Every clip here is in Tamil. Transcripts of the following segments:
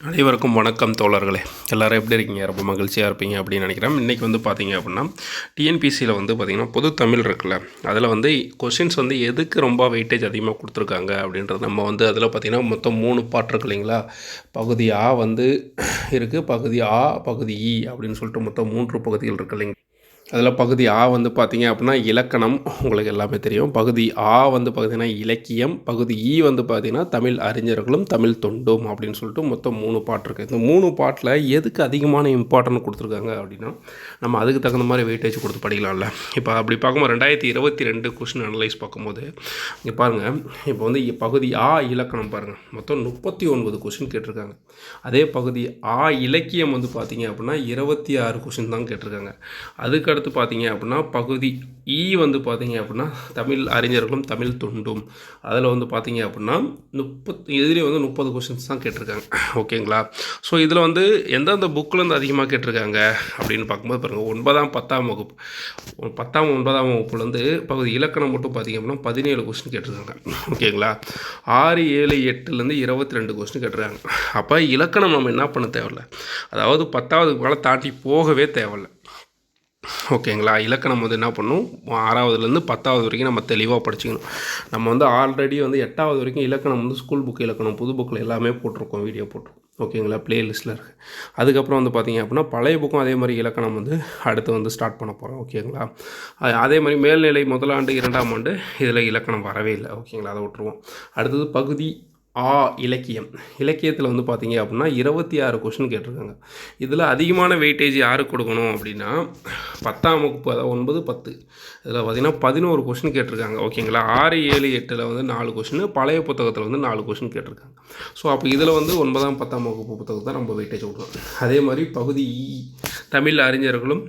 அனைவருக்கும் வணக்கம் தோழர்களே. எல்லாரும் எப்படி இருக்கீங்க? ரொம்ப மகிழ்ச்சியாக இருப்பீங்க அப்படின்னு நினைக்கிறேன். இன்றைக்கி வந்து பார்த்தீங்க அப்படின்னா டிஎன்பிசியில் வந்து பார்த்திங்கன்னா பொது தமிழ் இருக்குல்ல. அதில் வந்து கொஷின்ஸ் வந்து எதுக்கு ரொம்ப வெயிட்டேஜ் அதிகமாக கொடுத்துருக்காங்க அப்படின்றது நம்ம வந்து அதில் பார்த்திங்கன்னா மொத்தம் மூணு பாட்டு இருக்கு இல்லைங்களா? பகுதி ஆ வந்து இருக்குது பகுதி ஆ பகுதி இ அப்படின்னு சொல்லிட்டு மொத்தம் மூன்று பகுதிகள் இருக்கு இல்லைங்க அதில் பகுதி ஆ வந்து பார்த்தீங்க அப்படின்னா இலக்கணம் உங்களுக்கு எல்லாமே தெரியும். பகுதி ஆ வந்து பார்த்தீங்கன்னா இலக்கியம் பகுதி இ வந்து பார்த்தீங்கன்னா தமிழ் அறிஞர்களும் தமிழ் தொண்டும் அப்படின்னு சொல்லிட்டு மொத்தம் மூணு பாட்டு இருக்குது இந்த மூணு பாட்டில் எதுக்கு அதிகமான இம்பார்ட்டன்ட் கொடுத்துருக்காங்க அப்படின்னா நம்ம அதுக்கு தகுந்த மாதிரி வெயிட்டேஜ் கொடுத்து படிக்கலாம்ல. இப்போ அப்படி பார்க்கும்போது ரெண்டாயிரத்தி இருபத்தி ரெண்டு கொஷின் அனலைஸ் பார்க்கும்போது இங்கே பாருங்கள் இப்போ வந்து இ- பகுதி ஆ இலக்கணம் பாருங்கள் மொத்தம் முப்பத்தி ஒன்பது கொஷின் கேட்டிருக்காங்க. அதே பகுதி ஆ இலக்கியம் வந்து பார்த்தீங்க அப்படின்னா இருபத்தி ஆறு கொஷின் தான் கேட்டிருக்காங்க. அதுக்கு அடுத்து பார்த்தீங்க அப்படின்னா பகுதி ஈ வந்து பார்த்தீங்க அப்படின்னா தமிழ் அறிஞர்களும் தமிழ் தொண்டும். அதில் வந்து பார்த்தீங்க அப்படின்னா முப்பத்து இதுலேயே வந்து முப்பது கொஷின்ஸ் தான் கேட்டிருக்காங்க. ஓகேங்களா? ஸோ இதில் வந்து எந்தெந்த புக்கில் வந்து அதிகமாக கேட்டிருக்காங்க அப்படின்னு பார்க்கும்போது பாருங்கள் ஒன்பதாம் பத்தாம் வகுப்பு பத்தாம் ஒன்பதாம் வகுப்புலேருந்து பகுதி இலக்கணம் மட்டும் பார்த்தீங்க அப்படின்னா பதினேழு கொஸ்டின் கேட்டிருக்காங்க. ஓகேங்களா? ஆறு ஏழு எட்டுலேருந்து இருபத்தி ரெண்டு கொஸ்டின் கேட்டிருக்காங்க. அப்போ இலக்கணம் நம்ம என்ன பண்ண தேவையில்ல? அதாவது பத்தாவதுக்கு மேலே தாண்டி போகவே தேவையில்ல. ஓகேங்களா? இலக்கணம் வந்து என்ன பண்ணும்? ஆறாவதுலேருந்து பத்தாவது வரைக்கும் நம்ம தெளிவாக படிச்சுக்கணும். நம்ம வந்து ஆல்ரெடி வந்து எட்டாவது வரைக்கும் இலக்கணம் வந்து ஸ்கூல் புக் இலக்கணம் புது புக்கில் எல்லாமே போட்டிருக்கோம் வீடியோ போட்டிருக்கோம். ஓகேங்களா? ப்ளேலிஸ்ட்டில் இருக்குது அதுக்கப்புறம் வந்து பார்த்திங்க அப்படின்னா பழைய புக்கும் அதே மாதிரி இலக்கணம் வந்து அடுத்து வந்து ஸ்டார்ட் பண்ண போகிறோம் ஓகேங்களா? அதே மாதிரி மேல்நிலை முதலாண்டு இரண்டாம் ஆண்டு இதில் இலக்கணம் வரவே இல்லை. ஓகேங்களா? அதை விட்டுருவோம். அடுத்தது பகுதி ஆ இலக்கியம். இலக்கியத்தில் வந்து பார்த்தீங்க அப்படின்னா இருபத்தி ஆறு கொஷின் கேட்டிருக்காங்க. இதில் அதிகமான வெயிட்டேஜ் யாருக்கு கொடுக்கணும் அப்படின்னா பத்தாம் வகுப்பு அதாவது ஒன்பது பத்து. இதில் பார்த்தீங்கன்னா பதினோரு கொஷின் கேட்டிருக்காங்க. ஓகேங்களா ஆறு ஏழு எட்டில் வந்து நாலு கொஷின் பழைய புத்தகத்தில் வந்து நாலு கொஷின் கேட்டிருக்காங்க. ஸோ அப்போ இதில் வந்து ஒன்பதாம் பத்தாம் வகுப்பு புத்தகத்தை நம்ம வெயிட்டேஜ் கொடுக்கணும். அதே மாதிரி பகுதி இ தமிழ் அறிஞர்களும்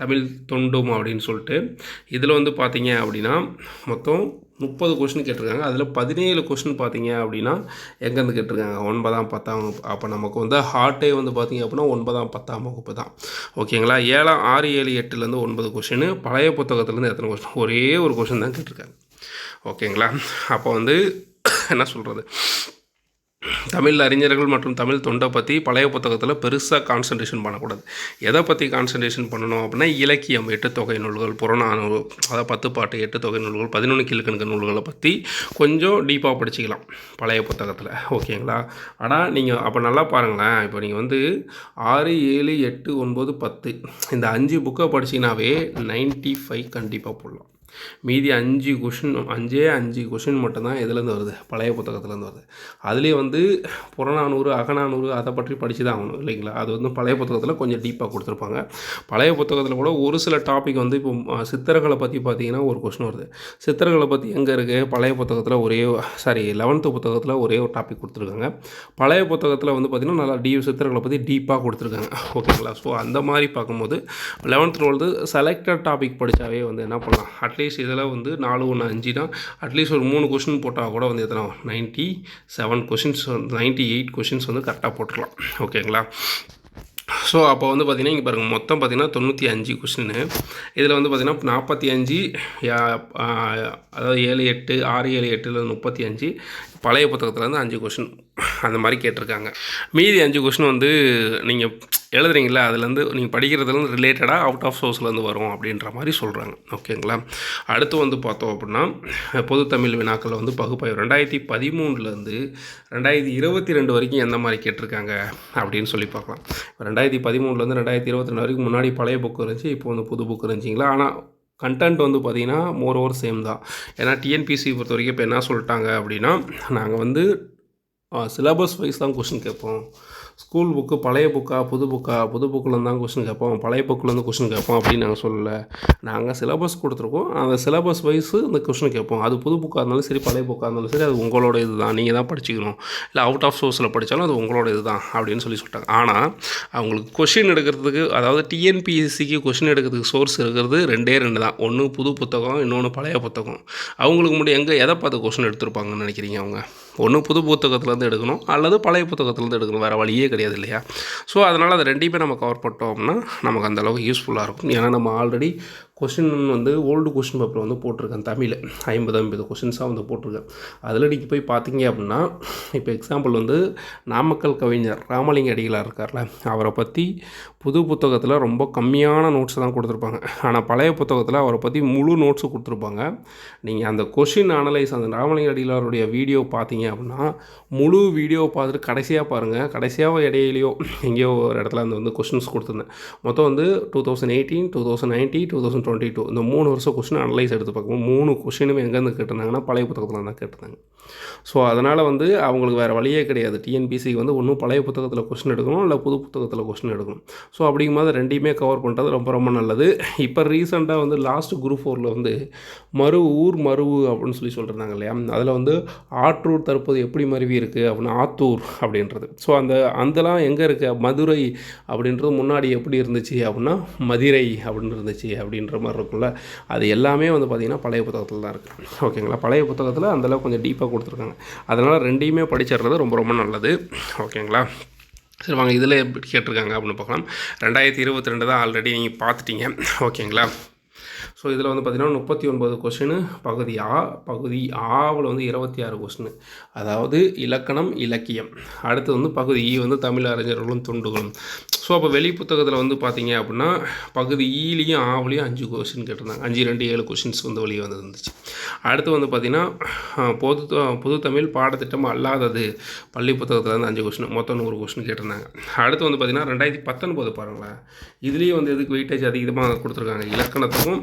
தமிழ் தொண்டும் அப்படின்னு சொல்லிட்டு இதில் வந்து பார்த்தீங்க அப்படின்னா மொத்தம் முப்பது கொஷின் கேட்டிருக்காங்க. அதில் பதினேழு கொஷின் பார்த்தீங்க அப்படின்னா எங்கேருந்து கேட்டிருக்காங்க? ஒன்பதாம் பத்தாம் வகுப்பு. அப்போ நமக்கு வந்து ஹார்ட்டே வந்து பார்த்தீங்க அப்படின்னா ஒன்பதாம் பத்தாம் வகுப்பு தான். ஓகேங்களா ஏழாம் ஆறு ஏழு எட்டுலேருந்து ஒன்பது கொஷின் பழைய புத்தகத்துலேருந்து எத்தனை கொஷின் ஒரே ஒரு கொஷின் தான் கேட்டிருக்காங்க. ஓகேங்களா அப்போ வந்து என்ன சொல்கிறது தமிழ் அறிஞர்கள் மற்றும் தமிழ் தொண்டை பற்றி பழைய புத்தகத்தில் பெருசாக கான்சன்ட்ரேஷன் பண்ணக்கூடாது. எதை பற்றி கான்சன்ட்ரேஷன் பண்ணணும் அப்படின்னா இலக்கியம் எட்டு தொகை நூல்கள் புறநானூறு அதாவது பத்து பாட்டு எட்டு தொகை நூல்கள் பதினொன்று கீழ்கணக்கு நூல்களை பற்றி கொஞ்சம் டீப்பாக படிச்சுக்கலாம் பழைய புத்தகத்தில். ஓகேங்களா? ஆனால் நீங்கள் அப்போ நல்லா பாருங்களேன். இப்போ நீங்கள் வந்து ஆறு ஏழு எட்டு ஒன்பது பத்து இந்த அஞ்சு புக்கை படிச்சிங்கனாவே 95 ஃபைவ் கண்டிப்பாக போடலாம். மீதி அஞ்சு கொஷின் அஞ்சே அஞ்சு கொஷின் மட்டும்தான் இதுலேருந்து வருது? பழைய புத்தகத்துலேருந்து வருது. அதுலேயே வந்து புறநானூறு அகநானூறு அதை பற்றி படித்து தான் ஆகணும் இல்லைங்களா? அது வந்து பழைய புத்தகத்தில் கொஞ்சம் டீப்பாக கொடுத்துருப்பாங்க. பழைய புத்தகத்தில் கூட ஒரு சில டாபிக் வந்து இப்போ சித்தர்களை பற்றி பார்த்தீங்கன்னா ஒரு கொஷின் வருது. சித்தர்களை பற்றி எங்கே இருக்குது பழைய புத்தகத்தில் ஒரே சாரி லெவன்த்து புத்தகத்தில் ஒரே ஒரு டாபிக் கொடுத்துருக்காங்க. பழைய புத்தகத்தில் வந்து பார்த்திங்கன்னா நல்லா டீ சித்தர்களை பற்றி டீப்பாக கொடுத்துருக்காங்க. ஓகேங்களா? ஸோ அந்த மாதிரி பார்க்கும்போது லெவன்த் டுவெல்த்து செலக்டட் டாபிக் படித்தாவே வந்து என்ன பண்ணலாம்? அட்லீஸ்ட் இதெல்லாம் வந்து நாலு ஒன்று அஞ்சுனா அட்லீஸ்ட் ஒரு மூணு கொஷின் போட்டால் கூட வந்து எத்தனை? Ninety seven questions ninety eight questions வந்து கரெக்டாக போட்டுடலாம் ஓகேங்களா ஸோ அப்போ வந்து பார்த்திங்கன்னா இங்கே பாருங்கள் மொத்தம் பார்த்திங்கன்னா தொண்ணூற்றி அஞ்சு கொஷின்னு இதில் வந்து பார்த்திங்கன்னா நாற்பத்தி அஞ்சு அதாவது ஏழு எட்டு ஆறு ஏழு எட்டில் முப்பத்தி அஞ்சு பழைய புத்தகத்தில் வந்து அஞ்சு கொஷின் அந்த மாதிரி கேட்டிருக்காங்க. மீதி அஞ்சு கொஷின் வந்து நீங்கள் எழுதுறீங்களா? அதுலேருந்து நீங்கள் படிக்கிறதுலேருந்து ரிலேட்டடாக அவுட் ஆஃப் சோர்ஸ்லேருந்து வரும் அப்படின்ற மாதிரி சொல்கிறாங்க ஓகேங்களா? அடுத்து வந்து பார்த்தோம் அப்படின்னா பொது தமிழ் வினாக்கள் வந்து பகுப்பாய்வு. ரெண்டாயிரத்தி பதிமூணுலேருந்து ரெண்டாயிரத்தி இருபத்தி ரெண்டு வரைக்கும் எந்த மாதிரி கேட்டிருக்காங்க அப்படின்னு சொல்லி பார்க்கலாம். இப்போ ரெண்டாயிரத்தி பதிமூணுலேருந்து ரெண்டாயிரத்தி இருபத்தி ரெண்டு வரைக்கும் முன்னாடி பழைய புக் இருந்துச்சு இப்போ வந்து புது புக் இருந்துச்சிங்களா? ஆனால் கண்டென்ட் வந்து பார்த்திங்கன்னா மோர் ஓவர் சேம் தான். ஏன்னா டிஎன்பிசி பொறுத்த வரைக்கும் இப்போ என்ன சொல்லிட்டாங்க அப்படின்னா நாங்கள் வந்து சிலபஸ் வைஸ் தான் கொஷின் கேட்போம். ஸ்கூல் புக்கு பழைய புக்கா புது புக்கா? புது புக்கில் தான் கொஷின் கேட்போம். பழைய புக்கிலேருந்து கொஷின் கேட்போம் அப்படின்னு நாங்கள் சொல்லலை. நாங்கள் சிலபஸ் கொடுத்துருக்கோம். அந்த சிலபஸ் வைஸு அந்த கொஷின் கேட்போம். அது புது புக்காக இருந்தாலும் சரி பழைய புக்காக இருந்தாலும் சரி அது உங்களோட இது தான் நீங்கள் தான் படிச்சுக்கணும். இல்லை அவுட் ஆஃப் சோர்ஸில் படித்தாலும் அது உங்களோட இது தான் அப்படின்னு சொல்லி சொல்லிட்டாங்க. ஆனால் அவங்களுக்கு கொஷின் எடுக்கிறதுக்கு அதாவது டிஎன்பிஎஸ்சிக்கு கொஷின் எடுக்கிறதுக்கு சோர்ஸ் இருக்கிறது ரெண்டே ரெண்டு தான். ஒன்று புது புத்தகம் இன்னொன்று பழைய புத்தகம். அவங்களுக்கு முன்னாடி எங்கே எதை பார்த்து கொஷின் எடுத்திருப்பாங்கன்னு நினைக்கிறீங்க அவங்க? ஒன்று புது புத்தகத்துலேருந்து எடுக்கணும் அல்லது பழைய புத்தகத்துலேருந்து எடுக்கணும் வேறு வழியே கிடையாது இல்லையா? ஸோ அதனால் அதை ரெண்டையுமே நம்ம கவர் பண்ணிட்டோம்னா நமக்கு அந்த அளவுக்கு யூஸ்ஃபுல்லாக இருக்கும். ஏன்னா நம்ம ஆல்ரெடி கொஷின் வந்து ஓல்டு கொஷின் பேப்பர் வந்து போட்டிருக்கேன் தமிழ். ஐம்பது ஐம்பது கொஷின்ஸாக வந்து போட்டிருக்கேன். அதில் நீங்கள் போய் பார்த்தீங்க அப்படின்னா இப்போ எக்ஸாம்பிள் வந்து நாமக்கல் கவிஞர் ராமலிங்க அடிகளார் இருக்கார்ல அவரை பற்றி புது புத்தகத்தில் ரொம்ப கம்மியான நோட்ஸ் தான் கொடுத்துருப்பாங்க. ஆனால் பழைய புத்தகத்தில் அவரை பற்றி முழு நோட்ஸு கொடுத்துருப்பாங்க. நீங்கள் அந்த கொஷின் அனலைஸ் அந்த ராமலிங்க அடிகளாருடைய வீடியோ பார்த்தீங்க அப்படின்னா முழு வீடியோ பார்த்துட்டு கடைசியாக பாருங்கள் கடைசியாக இடையிலையோ எங்கேயோ ஒரு இடத்துல அந்த வந்து கொஷின்ஸ் கொடுத்துருந்தேன். மொத்தம் வந்து two thousand eighteen two thousand ninety two thousand twenty two இந்த மூணு வருஷம் கொஷின் அனலைஸ் எடுத்து பார்க்கும்போது மூணு கொஷினுமே எங்கேருந்து கேட்டிருந்தாங்கன்னா பழைய புத்தகத்தில் தான் கேட்டிருந்தாங்க. ஸோ அதனால் வந்து அவங்களுக்கு வேறு வழியே கிடையாது. டிஎன்பிசிக்கு வந்து ஒன்றும் பழைய புத்தகத்தில் கொஷின் எடுக்கணும் இல்லை புது புத்தகத்தில் கொஷின் எடுக்கணும். ஸோ அப்படிங்கும்போது ரெண்டையுமே கவர் பண்ணுறது ரொம்ப ரொம்ப நல்லது. இப்போ ரீசெண்டாக வந்து லாஸ்ட் குரூப் ஃபோரில் வந்து மறு ஊர் மருவு அப்படின்னு சொல்லி சொல்லியிருந்தாங்க இல்லையா? அதில் வந்து ஆற்றூர் தற்போது எப்படி மருவி இருக்குது அப்படின்னு ஆத்தூர் அப்படின்றது. ஸோ அந்த அந்தலாம் எங்கே இருக்குது மதுரை அப்படின்றது முன்னாடி எப்படி இருந்துச்சு அப்படின்னா மதிரை அப்படின்னு இருந்துச்சு அப்படின்ற மாதிரி இருக்கும்ல. அது எல்லாமே வந்து பார்த்திங்கன்னா பழைய புத்தகத்தில் தான் இருக்குது ஓகேங்களா பழைய புத்தகத்தில் அந்தளவுக்கு கொஞ்சம் டீப்பாக கொடுத்துருக்காங்க. அதனால் ரெண்டையுமே படிச்சிடுறது ரொம்ப ரொம்ப நல்லது. ஓகேங்களா? சரி வாங்க இதில் எப்படி கேட்டிருக்காங்க அப்படின்னு பார்க்கலாம். ரெண்டாயிரத்தி இருபத்தி ரெண்டு தான் ஆல்ரெடி நீங்கள் பார்த்துட்டீங்க. ஓகேங்களா? ஸோ இதில் வந்து பார்த்திங்கன்னா முப்பத்தி ஒன்பது கொஷினு பகுதி ஆ பகுதி ஆவில் வந்து இருபத்தி ஆறு கொஷினு அதாவது இலக்கணம் இலக்கியம். அடுத்து வந்து பகுதி ஈ வந்து தமிழ் அறிஞர்களும் துண்டுகளும். ஸோ அப்போ வெளி புத்தகத்தில் வந்து பார்த்தீங்க அப்படின்னா பகுதி ஈலையும் ஆவிலையும் அஞ்சு கொஷின் கேட்டிருந்தாங்க. அஞ்சு ரெண்டு ஏழு கொஷின்ஸ் வந்து வெளியே வந்து இருந்துச்சு அடுத்து வந்து பார்த்திங்கன்னா பொது பொது தமிழ் பாடத்திட்டம் அல்லாதது. பள்ளி புத்தகத்தில் வந்து அஞ்சு கொஷின் மொத்தம் நூறு கொஷின் கேட்டிருந்தாங்க. அடுத்து வந்து பார்த்திங்கன்னா ரெண்டாயிரத்தி பத்தொன்பது பாருங்களேன். இதுலேயும் வந்து எதுக்கு வெயிட்டேஜ் அதிகமாக கொடுத்துருக்காங்க? இலக்கணத்துக்கும்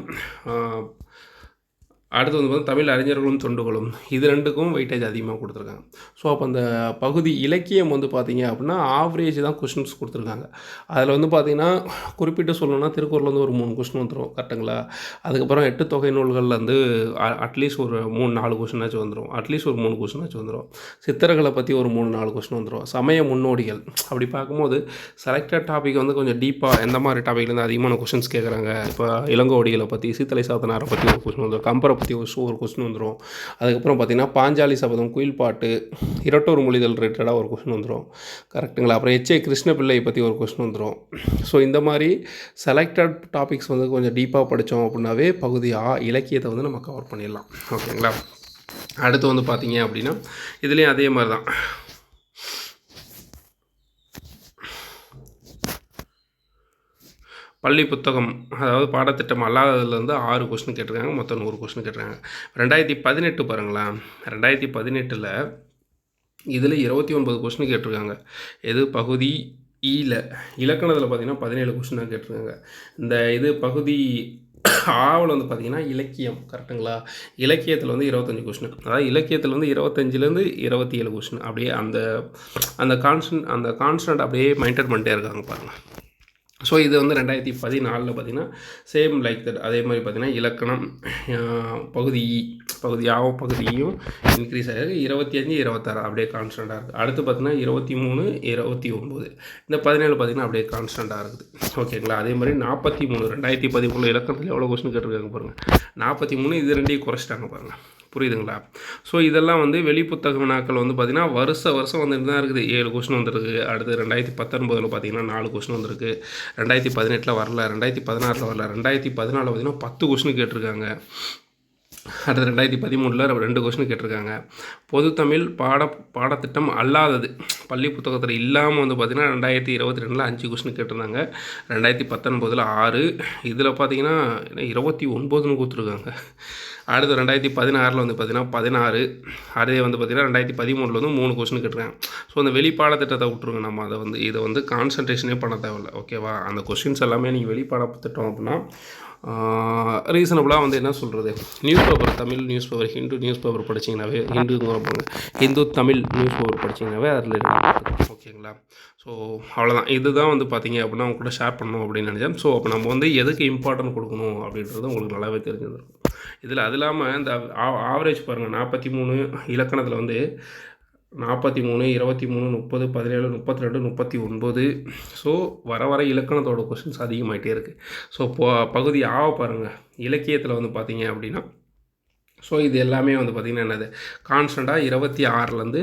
அடுத்து வந்து பார்த்தா தமிழ் அறிஞர்களும் தொண்டுகளும். இது ரெண்டுக்கும் வெயிட்டேஜ் அதிகமாக கொடுத்துருக்காங்க. ஸோ அப்போ அந்த பகுதி இலக்கியம் வந்து பார்த்திங்க அப்படின்னா ஆவரேஜ் தான் கொஷின்ஸ் கொடுத்துருக்காங்க. அதில் வந்து பார்த்திங்கன்னா குறிப்பிட்டு சொல்லணும்னா திருக்குறள் வந்து ஒரு மூணு கொஷின் வந்துடும் கரெக்டுங்களா அதுக்கப்புறம் எட்டு தொகை நூல்களில் வந்து அட்லீஸ்ட் ஒரு மூணு நாலு கொஷினாச்சும் வந்துடும் அட்லீஸ்ட் ஒரு மூணு கொஷினாச்சும் வந்துடும் சித்தர்களை பற்றி ஒரு மூணு நாலு கொஷின் வந்துடும் சமய முன்னோடிகள். அப்படி பார்க்கும்போது செலக்டட் டாபிக் வந்து கொஞ்சம் டீப்பாக எந்த மாதிரி டாபிக்லேருந்து அதிகமான கொஷின்ஸ் கேட்குறாங்க இப்போ இளங்கோடிகளை பற்றி சீத்தலை சாத்தனாரை பற்றி ஒரு கொஷின் வந்துடும் கம்பரை பற்றி ஒரு ஒரு கொஸ்டின் வந்துடும் அதுக்கப்புறம் பார்த்திங்கன்னா பாஞ்சாலி சபதம் குயில் பாட்டு இரட்டோர் மொழிதல் ரிலேட்டடாக ஒரு கொஸ்டின் வந்துடும் கரெக்டுங்களா அப்புறம் எச்ஏ கிருஷ்ணபிள்ளையை பற்றி ஒரு கொஸ்டின் வந்துடும் ஸோ இந்த மாதிரி செலக்டட் டாபிக்ஸ் வந்து கொஞ்சம் டீப்பாக படித்தோம் அப்படின்னாவே பகுதியாக இலக்கியத்தை வந்து நம்ம கவர் பண்ணிடலாம். ஓகேங்களா அடுத்து வந்து பார்த்தீங்க அப்படின்னா இதுலேயும் அதே மாதிரி தான். பள்ளி புத்தகம் அதாவது பாடத்திட்டம் அல்லாததுலேருந்து ஆறு கொஸ்டின் கேட்டிருக்காங்க. மொத்தம் நூறு கொஸ்டின் கேட்டிருக்காங்க. ரெண்டாயிரத்தி பதினெட்டு பாருங்களேன். ரெண்டாயிரத்தி பதினெட்டில் இதில் இருபத்தி ஒன்பது கொஸ்டின் கேட்டிருக்காங்க. எது பகுதி ஈல இலக்கணத்தில் பார்த்தீங்கன்னா பதினேழு கொஸ்டினாக கேட்டிருக்காங்க. இந்த இது பகுதி ஆவில் வந்து பார்த்திங்கன்னா இலக்கியம் கரெக்டுங்களா? இலக்கியத்தில் வந்து இருபத்தஞ்சி கொஸ்டின் அதாவது இலக்கியத்தில் வந்து இருபத்தஞ்சிலேருந்து இருபத்தி ஏழு கொஸ்டின் அப்படியே அந்த அந்த கான்ஸ்டன்ட் அந்த கான்ஸ்டன்ட் அப்படியே மெயின்டைன் பண்ணிட்டே இருக்காங்க பாருங்கள் ஸோ இது வந்து ரெண்டாயிரத்தி பதினாலில் பார்த்திங்கன்னா சேம் லைக் தட் அதே மாதிரி பார்த்திங்கன்னா இலக்கணம் பகுதி இ பகுதி பகுதியும் இன்க்ரீஸ் ஆகிருக்கு இருபத்தி அஞ்சு இருபத்தாறு அப்படியே கான்ஸ்டண்ட்டாக இருக்குது அடுத்து பார்த்திங்கன்னா இருபத்தி மூணு இருபத்தி ஒம்பது. இந்த பதினேழு பார்த்திங்கன்னா அப்படியே கான்ஸ்டண்ட்டாக இருக்குது. ஓகேங்களா அதே மாதிரி நாற்பத்தி மூணு ரெண்டாயிரத்தி பதிமூணு இலக்கணத்தில் எவ்வளோ கொஸ்டின் கேட்டிருக்காங்க பாருங்கள் நாற்பத்தி மூணு இது ரெண்டையும் குறைச்சிட்டாங்க பாருங்கள் புரியுதுங்களா? ஸோ இதெல்லாம் வந்து வெளி புத்தக வினாக்கள் வந்து பார்த்திங்கன்னா வருஷ வருஷம் வந்துட்டு தான் இருக்குது. ஏழு கொஸ்டின் வந்திருக்கு. அடுத்து ரெண்டாயிரத்தி பத்தொன்பதில் பார்த்திங்கன்னா நாலு கொஸ்டின் வந்திருக்கு. ரெண்டாயிரத்தி பதினெட்டில் வரல. ரெண்டாயிரத்தி பதினாறில் வரல. ரெண்டாயிரத்தி பதினாலில் பார்த்திங்கன்னா பத்து கொஸ்டின் கேட்டிருக்காங்க. அடுத்து ரெண்டாயிரத்தி பதிமூணில் ரெண்டு கொஸ்டின் கேட்டிருக்காங்க. பொது தமிழ் பாட பாடத்திட்டம் அல்லாதது. பள்ளி புத்தகத்தில் இல்லாமல் வந்து பார்த்திங்கன்னா ரெண்டாயிரத்தி இருபத்தி ரெண்டில் அஞ்சு கொஸ்டின் கேட்டிருந்தாங்க. ரெண்டாயிரத்தி பத்தொன்பதில் ஆறு. இதில் பார்த்திங்கன்னா இருபத்தி ஒன்பதுன்னு கொடுத்துருக்காங்க. அடுத்து ரெண்டாயிரத்தி பதினாறில் வந்து பார்த்திங்கன்னா பதினாறு அதே வந்து பார்த்திங்கன்னா ரெண்டாயிரத்தி பதிமூணில் வந்து மூணு கொஸ்டின் கேட்டுருக்காங்க. ஸோ அந்த வெளிப்பாடத்திட்டத்தை விட்ருங்க நம்ம அதை வந்து இதை வந்து கான்சன்ட்ரேஷனே பண்ண தேவையில்ல. ஓகேவா அந்த கொஸ்டின்ஸ் எல்லாமே நீங்கள் வெளிப்பாட திட்டம் அப்படின்னா ரீசனபுளாக வந்து என்ன சொல்கிறது news paper Tamil news paper Hindu news paper படிச்சிங்கனாவே ஹிந்துங்கிற ஹிந்து தமிழ் நியூஸ் பேப்பர் படிச்சிங்கனாவே அதில் ஓகேங்களா ஸோ அவ்வளோதான் இதுதான் வந்து பார்த்தீங்க அப்படின்னா அவங்க கூட ஷேர் பண்ணணும் அப்படின்னு நினச்சேன். ஸோ அப்போ நம்ம வந்து எதுக்கு இம்பார்ட்டன்ட் கொடுக்கணும் அப்படின்றது உங்களுக்கு நல்லாவே தெரிஞ்சிருக்கும். இதில் அது இல்லாமல் இந்த ஆவரேஜ் பாருங்கள் நாற்பத்தி மூணு இலக்கணத்தில் வந்து நாற்பத்தி மூணு இருபத்தி மூணு முப்பது பதினேழு முப்பத்தி ரெண்டு முப்பத்தி ஒன்பது. ஸோ வர வர இலக்கணத்தோட கொஷின்ஸ் அதிகமாகிட்டே இருக்குது ஸோ இப்போ பகுதி ஆவ பாருங்கள் இலக்கியத்தில் வந்து பார்த்தீங்க அப்படின்னா ஸோ இது எல்லாமே வந்து பார்த்திங்கன்னா என்னது? கான்ஸ்டண்ட்டாக இருபத்தி ஆறுலேருந்து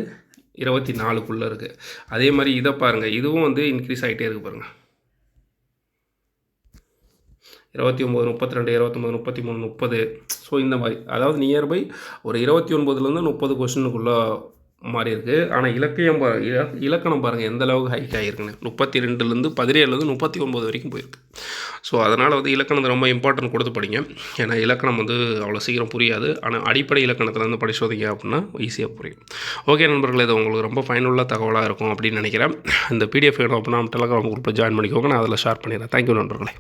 இருபத்தி நாலுக்குள்ளே இருக்குது அதே மாதிரி இதை பாருங்கள் இதுவும் வந்து இன்க்ரீஸ் ஆகிட்டே இருக்குது பாருங்கள் இருபத்தி ஒம்பது முப்பத்தி ரெண்டு இருபத்தொம்பது முப்பத்தி மூணு முப்பது. ஸோ இந்த மாதிரி. அதாவது நியர்பை ஒரு இருபத்தி ஒன்பதுலேருந்து முப்பது கொஷனுக்குள்ளே மாறி இருக்குது ஆனால் இலக்கியம் பா இல இலக்கணம் பாருங்கள் எந்த அளவுக்கு ஹைக் ஆகிருக்குன்னு முப்பத்தி ரெண்டுலேருந்து பதினேழுலேருந்து முப்பத்தி ஒன்பது வரைக்கும் போயிருக்கு. ஸோ அதனால் வந்து இலக்கணத்தை ரொம்ப இம்பார்ட்டன்ட் கொடுத்து படிங்க. ஏன்னா இலக்கணம் வந்து அவ்வளோ சீக்கிரம் புரியாது. ஆனால் அடிப்படை இலக்கணத்தில் வந்து அப்படின்னா ஈஸியாக புரியும். ஓகே நண்பர்களே இது உங்களுக்கு ரொம்ப பயனுள்ள தகவலாக இருக்கும் அப்படின்னு நினைக்கிறேன். இந்த பிடிஎஃப் வேணும் அப்படின்னா டெலகிராம் குரூப்பில் ஜாயின் பண்ணிக்கோங்க. நான் அதில் ஷேர் பண்ணிடுறேன். தேங்க்யூ நண்பர்களே.